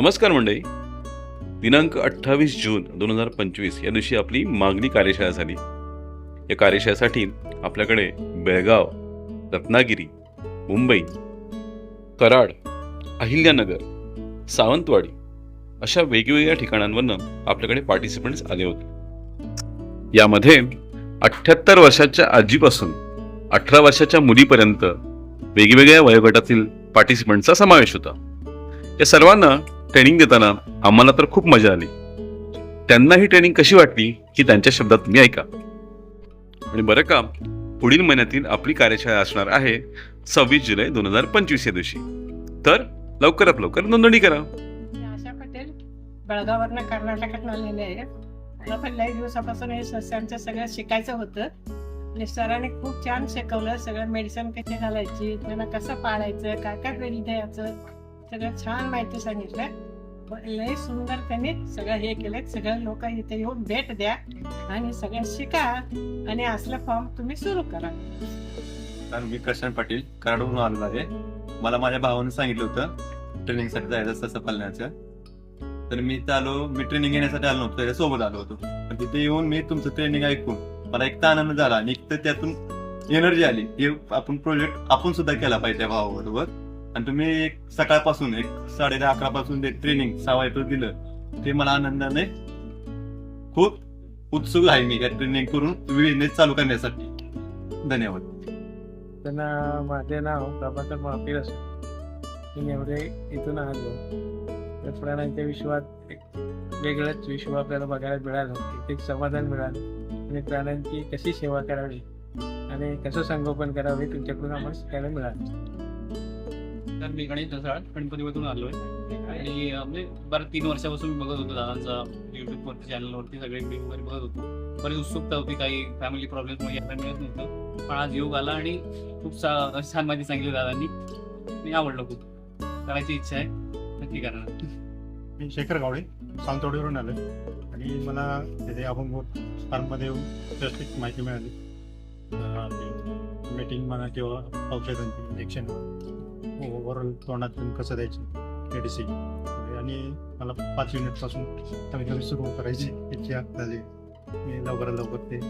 नमस्कार मंडळी. दिनांक अठ्ठावीस जून दोन हजार पंचवीस या दिवशी आपली मागणी कार्यशाळा झाली. या कार्यशाळेसाठी आपल्याकडे बेळगाव रत्नागिरी मुंबई कराड अहिल्यानगर सावंतवाडी अशा वेगवेगळ्या ठिकाणांवरनं आपल्याकडे पार्टिसिपंट्स आले होते. यामध्ये अठ्ठ्याहत्तर वर्षाच्या आजीपासून अठरा वर्षाच्या मुलीपर्यंत वेगवेगळ्या वयोगटातील पार्टिसिपंटचा समावेश होता. या सर्वांना ट्रेनिंग देताना आम्हाला तर खूप मजा आली. त्यांना ही ट्रेनिंग कशी वाटली ही त्यांच्या शब्दात तुम्ही ऐका. आणि बरं का पुढील महिन्यातील आपली कार्यशाळा असणार आहे सव्वीस जुलै दोन हजार पंचवीस या दिवशी. तर लवकरात लवकर नोंदणी करा. मी आशा पटेल कर्नाटकात आलेले आहे. मला पण लई दिवसापासून हे सस्यांचं सगळं शिकायचं होतं. आणि सरांनी खूप छान शिकवलं सगळं मेडिसिन कशी घालायची त्यांना कसं पाळायचं काय काय बेली द्यायचं सगळं छान माहिती सांगितलं. लय सुंदर त्यांनी सगळं हे केलं सगळं लोक इथे येऊन भेट द्या आणि सगळं शिका आणि असला फॉर्म तुम्ही सुरू करा. कारण मी प्रशांत पाटील कराडून आलेलो आहे. मला माझ्या भावानं सांगितलं होतं ट्रेनिंगसाठी जायचं ससं पालण्याचं. तर मी आलो मी ट्रेनिंग घेण्यासाठी आलो नव्हतो त्याच्या सोबत आलो होतो. पण तिथे येऊन मी तुमचं ट्रेनिंग ऐकून मला एक तर आनंद झाला आणि एक तर त्यातून एनर्जी आली. हे आपण प्रोजेक्ट आपण सुद्धा केला पाहिजे त्या भावाबरोबर. आणि तुम्ही एक सकाळपासून एक साडे दहा अकरा पासून ते ट्रेनिंग सहा वाजेपर्यंत दिलं ते मला आनंदाने खूप उत्सुक आहे मी या ट्रेनिंग करून बिझनेस चालू करण्यासाठी. धन्यवाद. त्यांना माझे नाव प्रभाकर महापीर असून मी एवढे इथून आलो. त्या प्राण्यांच्या विश्वात एक वेगळंच विश्व आपल्याला बघायला मिळालं. एक समाधान मिळालं. आणि प्राण्यांची कशी सेवा करावी आणि कसं संगोपन करावे तुमच्याकडून आम्हाला शिकायला मिळालं. तर मी गणेश ढसाळ गणपतीमधून आलो आहे आणि म्हणजे बरं तीन वर्षापासून मी बघत होतो दादांचा युट्यूबवरती चॅनलवरती सगळे व्हिडिओ वगैरे बघत होतो. बरीच उत्सुकता होती काही फॅमिली प्रॉब्लेममुळे यायला मिळत नव्हतं. पण आज योग आला आणि खूप सा- छान माहिती सांगितली दादांनी. मी आवडलं खूप. करायची इच्छा आहे नक्की करणार. मी शेखर गावडे सावंतवाडीवरून आलो आणि मला तिथे अभंग फार्ममध्ये व्यवस्थित माहिती मिळाली. मीटिंग म्हणा किंवा औषधांची इंजेक्शन हो, ओव्हरऑल तोंडातून कसं द्यायचं मेडिसिन आणि मला पाच युनिटपासून कमी कमी सुरू करायची याची झाली. मी लवकरात लवकर ते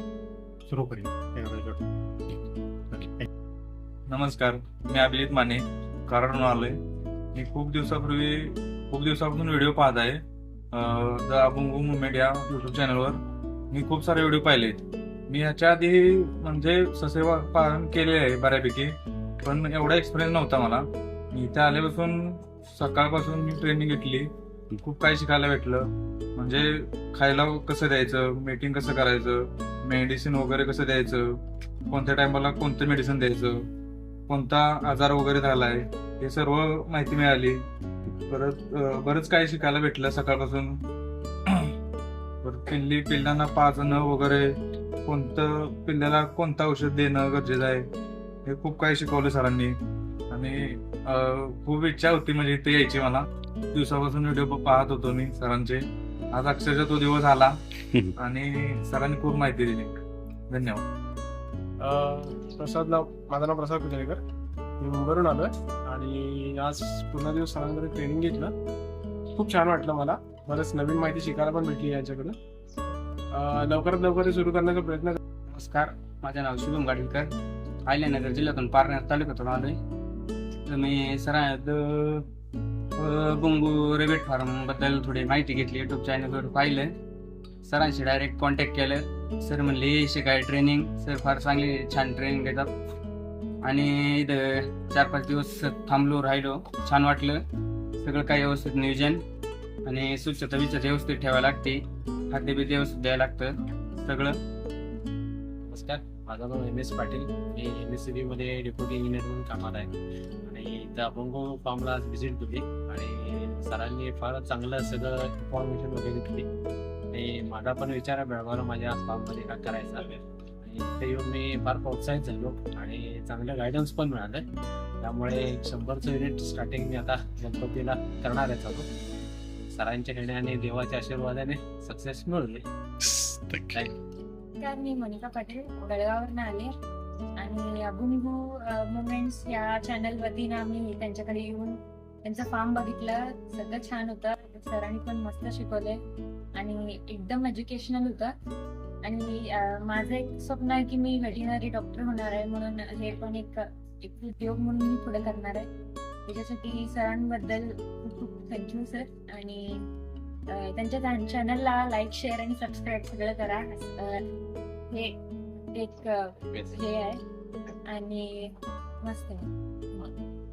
सुरू करीन. नमस्कार. मी अभिजित माने कारण आलोय. मी खूप दिवसापूर्वी खूप दिवसापासून व्हिडिओ पाहत आहे. द अबुंगू मुवमेंट या युट्यूब चॅनलवर मी खूप सारे व्हिडिओ पाहिले. मी ह्याच्या आधी म्हणजे ससेवा पालन केले आहे बऱ्यापैकी. पण एवढा एक्सपिरियन्स नव्हता मला. मी इथे आल्यापासून सकाळपासून मी ट्रेनिंग घेतली. खूप काही शिकायला भेटलं. म्हणजे खायला कसं द्यायचं? मीटिंग कसं करायचं? मेडिसिन वगैरे कसं द्यायचं? कोणत्या टायमाला कोणतं मेडिसिन द्यायचं? कोणता आजार वगैरे झालाय? हे सर्व माहिती मिळाली. परत बरंच काही शिकायला भेटलं सकाळपासून. परत पिल्ली पिल्लांना पाजणं वगैरे. कोणतं पिल्ल्याला कोणतं औषध देणं गरजेचं आहे? हे खूप काही शिकवलं सरांनी. आणि खूप इच्छा होती म्हणजे इथे यायची मला. दिवसापासून व्हिडिओ पाहत होतो मी सरांचे. आज अक्षरशः तो दिवस आला आणि सरांनी खूप माहिती दिली. धन्यवाद. अं, प्रसाद नाव माझं नाव प्रसाद कुचरेकर मी मुंबईवरून आलो आहे आणि आज पूर्ण दिवस सरांकडे ट्रेनिंग घेतलं. खूप छान वाटलं मला. बरंच नवीन माहिती शिकायला पण भेटली यांच्याकडं अं, लवकरात लवकर सुरू करण्याचा प्रयत्न कर- नमस्कार. माझं नाव शुभम गाडीकर अहिल्यानगर जिल्ह्यातून पारनेर तालुक्यातून आलोय. तर मी सरायत बुंगू रेबेट फार्मबद्दल थोडी माहिती घेतली. युट्यूब चॅनलवर पाहिलं. सरांशी डायरेक्ट कॉन्टॅक्ट केलं. सर म्हणले शिकाय ट्रेनिंग सर फार चांगली छान ट्रेनिंग देतात. आणि इथं चार पाच दिवस थांबलो राहिलो. छान वाटलं. सगळं काही व्यवस्थित नियोजन आणि स्वच्छता विचार व्यवस्थित ठेवायला लागते. खाद्यबीज व्यवस्थित द्यायला लागतं. सगळं. नमस्कार. माझं नाव एम एस पाटील. मी एम एस सी बीमध्ये डेप्युटी इंजिनियर म्हणून कामात आहे. आणि इथं अभंगो फार्मला व्हिजिट दिली. आणि सरांनी फार चांगलं सगळं इन्फॉर्मेशन वगैरे दिली. आणि माझा पण विचार आहे बेळगावला माझ्या फार्ममध्ये काय करायचं. आणि इथे येऊन मी फार प्रोत्साहित झालो. आणि चांगलं गायडन्स पण मिळालं. त्यामुळे शंभरचं युनिट स्टार्टिंग मी आता गणपतीला करणार आहे चालू. सरांच्या आणि देवाच्या आशीर्वादाने सक्सेस मिळवले Thank तर मी मोनिका पाटील बेळगावरनं आले. आणि अभुनिभू मुमेंट्स या चॅनल वतीनं आम्ही त्यांच्याकडे येऊन त्यांचं फार्म बघितलं. सगळं छान होतं. सरांनी पण मस्त शिकवले आणि एकदम एज्युकेशनल होतं. आणि माझं एक स्वप्न आहे की मी व्हेटिनरी डॉक्टर होणार आहे म्हणून हे पण एक एक उद्योग म्हणून मी पुढे करणार आहे. त्याच्यासाठी सरांबद्दल खूप खूप थँक्यू सर आणि त्यांच्या चॅनलला लाईक शेअर आणि सबस्क्राईब सगळं करा. हे एक हे आहे. आणि मस्त आहे.